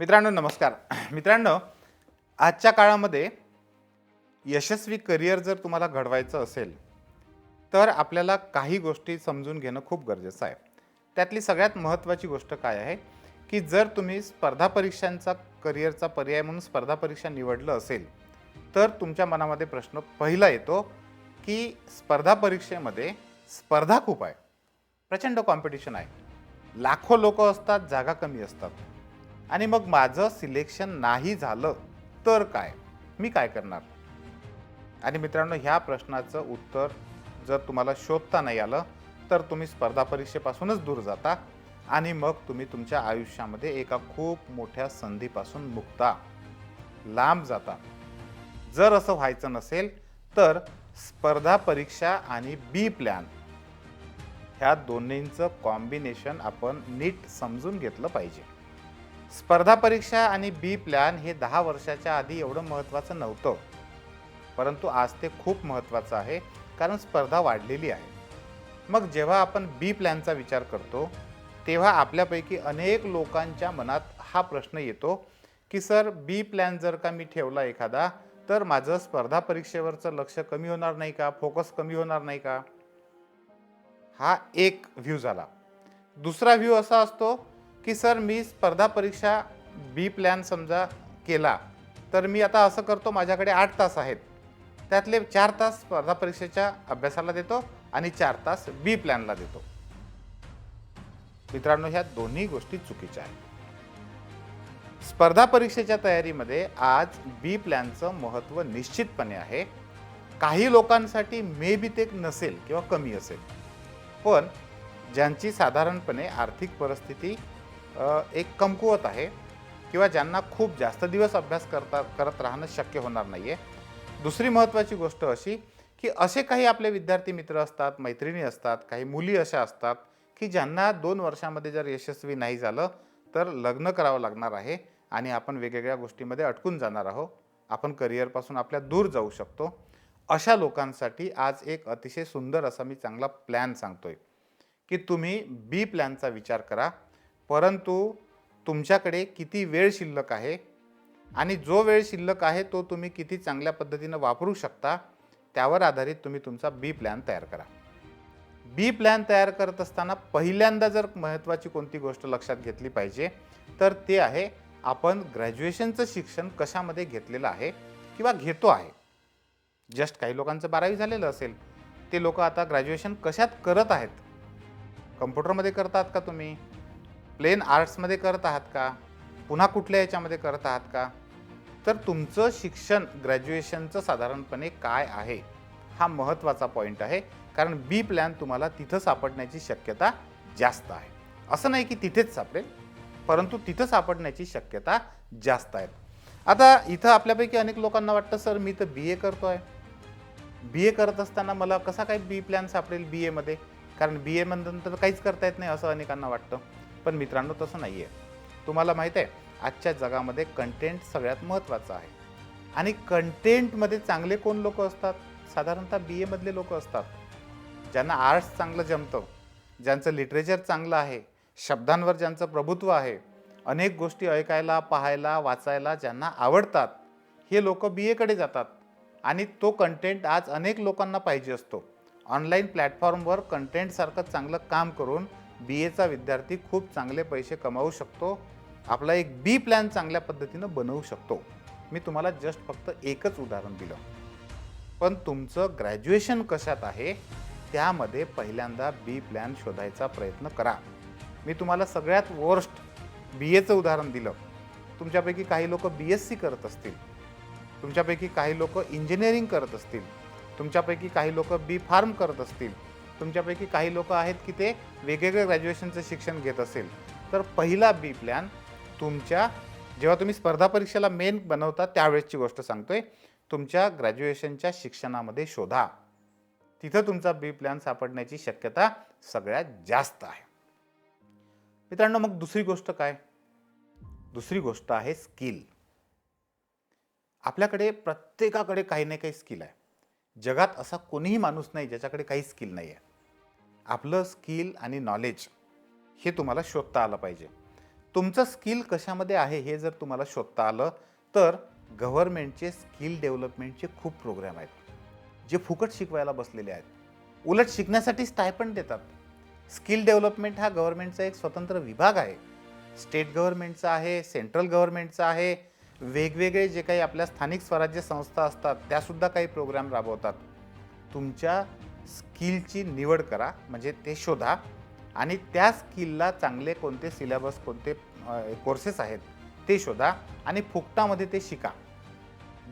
मित्रांनो नमस्कार. मित्रांनो आजच्या काळामध्ये यशस्वी करिअर जर तुम्हाला घडवायचं असेल तर आपल्याला काही गोष्टी समजून घेणं खूप गरजेचं आहे. त्यातली सगळ्यात महत्त्वाची गोष्ट काय आहे की जर तुम्ही स्पर्धा परीक्षांचा करिअरचा पर्याय म्हणून स्पर्धा परीक्षा निवडलं असेल तर तुमच्या मनामध्ये प्रश्न पहिला येतो की स्पर्धा परीक्षेमध्ये स्पर्धा खूप आहे. प्रचंड कॉम्पिटिशन आहे. लाखो लोक असतात जागा कमी असतात. आणि मग माझं सिलेक्शन नाही झालं तर काय? मी काय करणार? आणि मित्रांनो ह्या प्रश्नाचं उत्तर जर तुम्हाला शोधता नाही आलं तर तुम्ही स्पर्धा परीक्षेपासूनच दूर जाता आणि मग तुम्ही तुमच्या आयुष्यामध्ये एका खूप मोठ्या संधीपासून मुक्ता लांब जाता. जर असं व्हायचं नसेल तर स्पर्धा परीक्षा आणि बी प्लॅन ह्या दोन्हींचं कॉम्बिनेशन आपण नीट समजून घेतलं पाहिजे. स्पर्धा परीक्षा आणि बी प्लॅन हे दहा वर्षाच्या आधी एवढं महत्त्वाचं नव्हतं. परंतु आज ते खूप महत्त्वाचं आहे कारण स्पर्धा वाढलेली आहे. मग जेव्हा आपण बी प्लॅनचा विचार करतो तेव्हा आपल्यापैकी अनेक लोकांच्या मनात हा प्रश्न येतो की सर बी प्लॅन जर का मी ठेवला एखादा तर माझं स्पर्धा परीक्षेवरचं लक्ष कमी होणार नाही का? फोकस कमी होणार नाही का? हा एक व्ह्यू झाला. दुसरा व्ह्यू असा असतो की सर मी स्पर्धा परीक्षा बी प्लॅन समजा केला तर मी आता असं करतो माझ्याकडे आठ तास आहेत. त्यातले चार तास स्पर्धा परीक्षेच्या अभ्यासाला देतो आणि चार तास बी प्लॅनला देतो. मित्रांनो ह्या दोन्ही गोष्टी चुकीच्या आहेत. स्पर्धा परीक्षेच्या तयारीमध्ये आज बी प्लॅनचं महत्त्व निश्चितपणे आहे. काही लोकांसाठी मे बी ते नसेल किंवा कमी असेल. पण ज्यांची साधारणपणे आर्थिक परिस्थिती एक कमकुवत आहे किंवा ज्यांना खूप जास्त दिवस अभ्यास करता करत राहणं शक्य होणार नाही आहे दुसरी महत्त्वाची गोष्ट अशी की असे काही आपले विद्यार्थी मित्र असतात मैत्रिणी असतात काही मुली अशा असतात की ज्यांना दोन वर्षामध्ये जर यशस्वी नाही झालं तर लग्न करावं लागणार आहे आणि आपण वेगवेगळ्या गोष्टीमध्ये अटकून जाणार आहोत. आपण करिअरपासून आपल्या दूर जाऊ शकतो. अशा लोकांसाठी आज एक अतिशय सुंदर असा मी चांगला प्लॅन सांगतोय की तुम्ही बी प्लॅनचा विचार करा. परंतु तुमच्याकडे किती वेळ शिल्लक आहे? आणि जो वेळ शिल्लक आहे तो तुम्ही किती चांगल्या पद्धतीनं वापरू शकता त्यावर आधारित तुम्ही तुमचा बी प्लॅन तयार करा. बी प्लॅन तयार करत असताना पहिल्यांदा जर महत्त्वाची कोणती गोष्ट लक्षात घेतली पाहिजे तर ते आहे आपण ग्रॅज्युएशनचं शिक्षण कशामध्ये घेतलेलं आहे किंवा घेतो आहे. जस्ट काही लोकांचं बारावी झालेलं असेल ते लोक आता ग्रॅज्युएशन कशात करत आहेत? कम्प्युटरमध्ये करतात का तुम्ही? प्लेन आर्ट्समध्ये करत आहात का? पुन्हा कुठल्या याच्यामध्ये करत आहात का? तर तुमचं शिक्षण ग्रॅज्युएशनचं साधारणपणे काय आहे? हा महत्त्वाचा पॉईंट आहे. कारण बी प्लॅन तुम्हाला तिथं सापडण्याची शक्यता जास्त आहे. असं नाही की तिथेच सापडेल परंतु तिथं सापडण्याची शक्यता जास्त आहे. आता इथं आपल्यापैकी अनेक लोकांना वाटतं सर मी तर बी ए करतो आहे बी ए करत असताना मला कसा काय बी प्लॅन सापडेल बी एमध्ये कारण बी एमधून काहीच करता येत नाही असं अनेकांना वाटतं. पण मित्रांनो तसं नाही आहे तुम्हाला माहीत आहे आजच्या जगामध्ये कंटेंट सगळ्यात महत्त्वाचं आहे. आणि कंटेंटमध्ये चांगले कोण लोक असतात? साधारणतः बी एमधले लोक असतात. ज्यांना आर्ट्स चांगलं जमतं ज्यांचं लिटरेचर चांगलं आहे शब्दांवर ज्यांचं प्रभुत्व आहे अनेक गोष्टी ऐकायला पाहायला वाचायला ज्यांना आवडतात हे लोक बी एकडे जातात. आणि तो कंटेंट आज अनेक लोकांना पाहिजे असतो. ऑनलाईन प्लॅटफॉर्मवर कंटेंटसारखं चांगलं काम करून बी एचा विद्यार्थी खूप चांगले पैसे कमावू शकतो. आपला एक बी प्लॅन चांगल्या पद्धतीनं बनवू शकतो. मी तुम्हाला जस्ट फक्त एकच उदाहरण दिलं. पण तुमचं ग्रॅज्युएशन कशात आहे? त्यामध्ये पहिल्यांदा बी प्लॅन शोधायचा प्रयत्न करा. मी तुम्हाला सगळ्यात वर्स्ट बी एचं उदाहरण दिलं. तुमच्यापैकी काही लोक बी एस सी करत असतील. तुमच्यापैकी काही लोक इंजिनिअरिंग करत असतील. तुमच्यापैकी काही लोक बी फार्म करत असतील. तुमच्यापैकी काही लोक आहेत की ते वेगवेगळे ग्रॅज्युएशनचं शिक्षण घेत असेल. तर पहिला बी प्लॅन तुमच्या जेव्हा तुम्ही स्पर्धा परीक्षेला मेन बनवता त्यावेळेसची गोष्ट सांगतोय. तुमच्या ग्रॅज्युएशनच्या शिक्षणामध्ये शोधा. तिथं तुमचा बी प्लॅन सापडण्याची शक्यता सगळ्यात जास्त आहे. मित्रांनो मग दुसरी गोष्ट काय? दुसरी गोष्ट आहे स्किल आपल्याकडे प्रत्येकाकडे काही ना काही स्किल आहे. जगात असा कोणीही माणूस नाही ज्याच्याकडे काही स्किल नाही आहे आपलं स्किल आणि नॉलेज हे तुम्हाला शोधता आलं पाहिजे. तुमचं स्किल कशामध्ये आहे हे जर तुम्हाला शोधता आलं तर गव्हर्नमेंटचे स्किल डेव्हलपमेंटचे खूप प्रोग्राम आहेत जे फुकट शिकवायला बसलेले आहेत. उलट शिकण्यासाठी स्टायपण देतात. स्किल डेव्हलपमेंट हा गव्हर्नमेंटचा एक स्वतंत्र विभाग आहे. स्टेट गव्हर्नमेंटचा आहे सेंट्रल गव्हर्नमेंटचा आहे वेगवेगळे जे काही आपल्या स्थानिक स्वराज्य संस्था असतात त्यासुद्धा काही प्रोग्राम राबवतात. तुमच्या स्किलची निवड करा म्हणजे ते शोधा. आणि त्या स्किलला चांगले कोणते सिलेबस कोणते कोर्सेस आहेत ते शोधा आणि फुकटामध्ये ते शिका.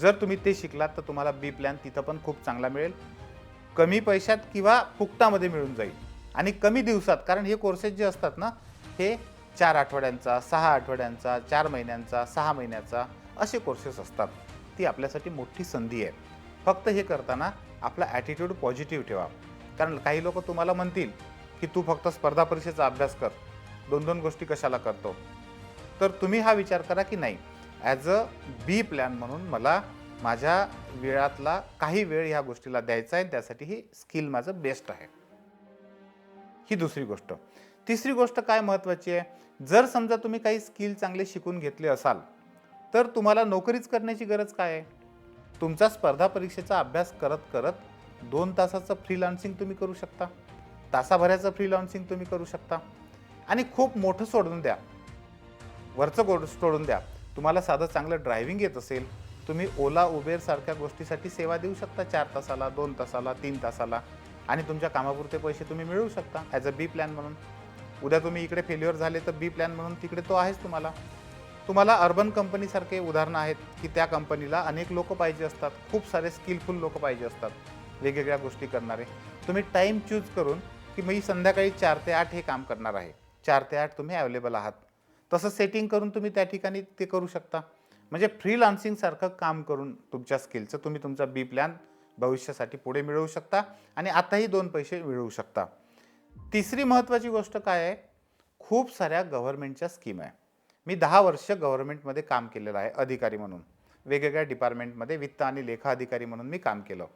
जर तुम्ही ते शिकलात तर तुम्हाला बी प्लॅन तिथं पण खूप चांगला मिळेल. कमी पैशात किंवा फुकटामध्ये मिळून जाईल. आणि कमी दिवसात कारण हे कोर्सेस जे असतात ना हे चार आठवड्यांचा सहा आठवड्यांचा चार महिन्यांचा सहा महिन्याचा असे कोर्सेस असतात. ती आपल्यासाठी मोठी संधी आहे. फक्त हे करताना आपला ॲटिट्यूड पॉझिटिव्ह ठेवा. कारण काही लोक तुम्हाला म्हणतील की तू फक्त स्पर्धा परीक्षेचा अभ्यास कर. दोन दोन गोष्टी कशाला करतो? तर तुम्ही हा विचार करा की नाही ॲज अ बी प्लॅन म्हणून मला माझ्या वेळातला काही वेळ ह्या गोष्टीला द्यायचा आहे त्यासाठी ही स्किल माझं बेस्ट आहे. ही दुसरी गोष्ट. तिसरी गोष्ट काय महत्त्वाची आहे? जर समजा तुम्ही काही स्किल चांगले शिकून घेतले असाल तर तुम्हाला नोकरीच करण्याची गरज काय आहे? तुमचा स्पर्धा परीक्षेचा अभ्यास करत करत दोन तासाचं फ्रीलान्सिंग तुम्ही करू शकता. तासाभराचं फ्रीलान्सिंग तुम्ही करू शकता. आणि खूप मोठं सोडून द्या. वरचं गोड सोडून द्या. तुम्हाला साधं चांगलं ड्रायव्हिंग येत असेल तुम्ही ओला उबेरसारख्या गोष्टीसाठी सेवा देऊ शकता चार तासाला दोन तासाला तीन तासाला. आणि तुमच्या कामापुरते पैसे तुम्ही मिळवू शकता ॲज अ बी प्लॅन म्हणून. उद्या तुम्ही इकडे फेल्युअर झाले तर बी प्लॅन म्हणून तिकडे तो आहेच तुम्हाला. तुम्हाला अर्बन कंपनीसारखे उदाहरणं आहेत की त्या कंपनीला अनेक लोक पाहिजे असतात. खूप सारे स्किलफुल लोक पाहिजे असतात. वेगवेगळ्या गोष्टी करणारे. तुम्ही टाईम चूज करून की मी संध्याकाळी चार ते आठ हे काम करणार आहे. चार ते आठ तुम्ही अवेलेबल आहात. तसं सेटिंग करून तुम्ही त्या ठिकाणी ते करू शकता. म्हणजे फ्रीलान्सिंगसारखं काम करून तुमच्या स्किलचं तुम्ही तुमचा बी प्लॅन भविष्यासाठी पुढे मिळवू शकता आणि आताही दोन पैसे मिळवू शकता. तिसरी महत्त्वाची गोष्ट काय आहे? खूप साऱ्या गव्हर्नमेंटच्या स्कीम आहे. मी दहा वर्ष गव्हर्नमेंटमध्ये काम केलेलं आहे अधिकारी म्हणून. वेगवेगळ्या डिपार्टमेंटमध्ये वित्त आणि लेखा अधिकारी म्हणून मी काम केलं.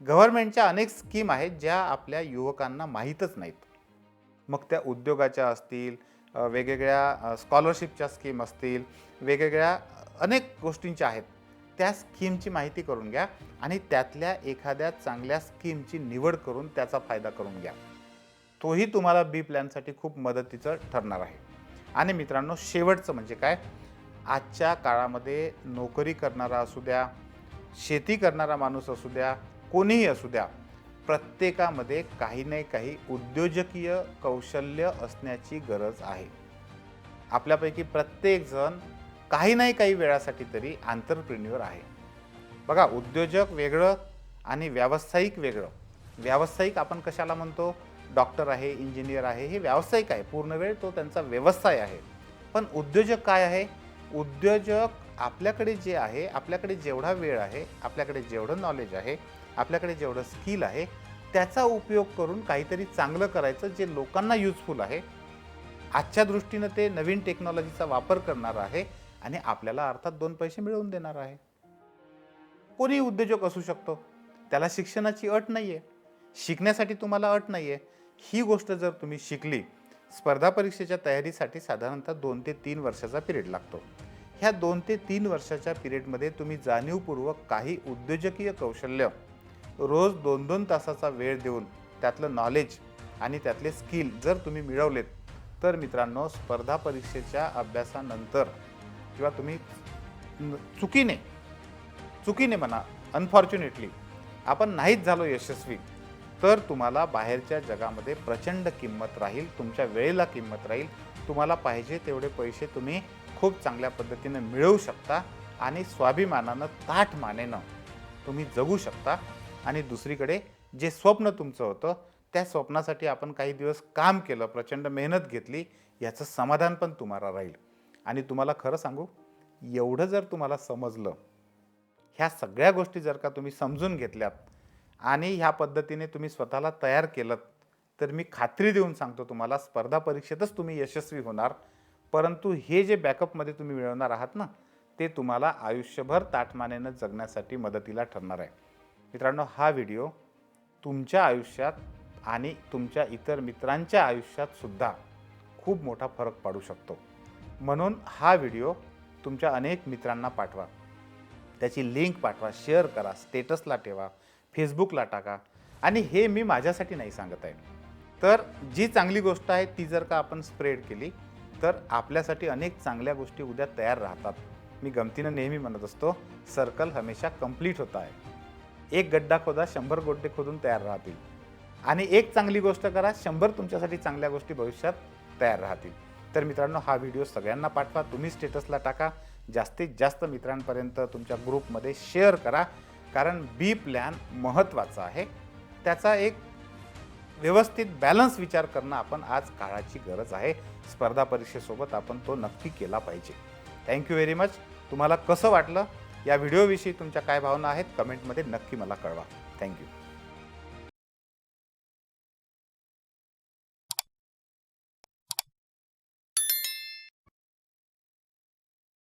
गव्हर्नमेंटच्या अनेक स्कीम आहेत ज्या आपल्या युवकांना माहीतच नाहीत. मग त्या उद्योगाच्या असतील वेगवेगळ्या स्कॉलरशिपच्या स्कीम असतील वेगवेगळ्या अनेक गोष्टींच्या आहेत. त्या स्कीमची माहिती करून घ्या आणि त्यातल्या एखाद्या चांगल्या स्कीमची निवड करून त्याचा फायदा करून घ्या. तोही तुम्हाला बी प्लॅनसाठी खूप मदतीचं ठरणार आहे. आणि मित्रांनो शेवटचं म्हणजे काय? आजच्या काळामध्ये नोकरी करणारा असू द्या शेती करणारा माणूस असू द्या कोणीही असू द्या प्रत्येकामध्ये काही नाही काही उद्योजकीय कौशल्य असण्याची गरज आहे. आपल्यापैकी प्रत्येकजण काही नाही काही वेळासाठी तरी आंतरप्रिन्युअर आहे. बघा उद्योजक वेगळं आणि व्यावसायिक वेगळं. व्यावसायिक आपण कशाला म्हणतो? डॉक्टर आहे इंजिनियर आहे हे व्यावसायिक आहे. पूर्ण वेळ तो त्यांचा व्यवसाय आहे. पण उद्योजक काय आहे? उद्योजक आपल्याकडे जे आहे आपल्याकडे जेवढा वेळ आहे आपल्याकडे जेवढं नॉलेज आहे आपल्याकडे जेवढं स्किल आहे त्याचा उपयोग करून काहीतरी चांगलं करायचं जे लोकांना युजफुल आहे. आजच्या दृष्टीनं ते नवीन टेक्नॉलॉजीचा वापर करणार आहे आणि आपल्याला अर्थात दोन पैसे मिळवून देणार आहे. कोणी उद्योजक असू शकतो. त्याला शिक्षणाची अट नाही आहे शिकण्यासाठी तुम्हाला अट नाही आहे ही गोष्ट जर तुम्ही शिकली स्पर्धा परीक्षेच्या तयारीसाठी साधारणतः दोन ते तीन वर्षाचा पिरियड लागतो. ह्या दोन ते तीन वर्षाच्या पिरियडमध्ये तुम्ही जाणीवपूर्वक काही उद्योजकीय कौशल्य रोज दोन दोन तासाचा वेळ देऊन त्यातलं नॉलेज आणि त्यातले स्किल जर तुम्ही मिळवलेत तर मित्रांनो स्पर्धा परीक्षेच्या अभ्यासानंतर किंवा तुम्ही चुकीने चुकीने म्हणा अनफॉर्च्युनेटली आपण नाहीच झालो यशस्वी तर तुम्हाला बाहेरच्या जगामध्ये प्रचंड किंमत राहील तुमच्या वेळेला किंमत राहील. तुम्हाला पाहिजे तेवढे पैसे तुम्ही खूप चांगल्या पद्धतीनं मिळवू शकता आणि स्वाभिमानानं ताठ मानेनं तुम्ही जगू शकता. आणि दुसरीकडे जे स्वप्न तुमचं होतं त्या स्वप्नासाठी आपण काही दिवस काम केलं प्रचंड मेहनत घेतली याचं समाधान पण तुम्हाला राहील. आणि तुम्हाला खरं सांगू एवढं जर तुम्हाला समजलं ह्या सगळ्या गोष्टी जर का तुम्ही समजून घेतल्यात आणि ह्या पद्धतीने तुम्ही स्वतःला तयार केलं तर मी खात्री देऊन सांगतो तुम्हाला स्पर्धा परीक्षेतच तुम्ही यशस्वी होणार. परंतु हे जे बॅकअपमध्ये तुम्ही मिळवणार आहात ना ते तुम्हाला आयुष्यभर ताटमानेनं जगण्यासाठी मदतीला ठरणार आहे. मित्रांनो हा व्हिडिओ तुमच्या आयुष्यात आणि तुमच्या इतर मित्रांच्या आयुष्यातसुद्धा खूप मोठा फरक पाडू शकतो. म्हणून हा व्हिडिओ तुमच्या अनेक मित्रांना पाठवा. त्याची लिंक पाठवा शेअर करा स्टेटसला ठेवा. फेसबुकला टाका. आणि हे मी माझ्यासाठी नाही सांगत आहे. तर जी चांगली गोष्ट आहे ती जर का आपण स्प्रेड केली तर आपल्यासाठी अनेक चांगल्या गोष्टी उद्या तयार राहतात. मी गमतीनं नेहमी म्हणत असतो सर्कल हमेशा कंप्लीट होत आहे. एक गड्डा खोदा शंभर गोड्डे खोदून तयार राहतील. आणि एक चांगली गोष्ट करा शंभर तुमच्यासाठी चांगल्या गोष्टी भविष्यात तयार राहतील. तर मित्रांनो हा व्हिडिओ सगळ्यांना पाठवा तुम्ही स्टेटसला टाका. जास्तीत जास्त मित्रांपर्यंत तुमच्या ग्रुपमध्ये शेअर करा. कारण बी प्लॅन महत्त्वाचा आहे. त्याचा एक व्यवस्थित बॅलन्स विचार करणं आपण आज काळाची गरज आहे. स्पर्धा परीक्षेसोबत आपण तो नक्की केला पाहिजे. थँक्यू व्हेरी मच तुम्हाला कसं वाटलं? या व्हिडिओविषयी तुमच्या काय भावना आहेत? कमेंटमध्ये नक्की मला कळवा. थँक्यू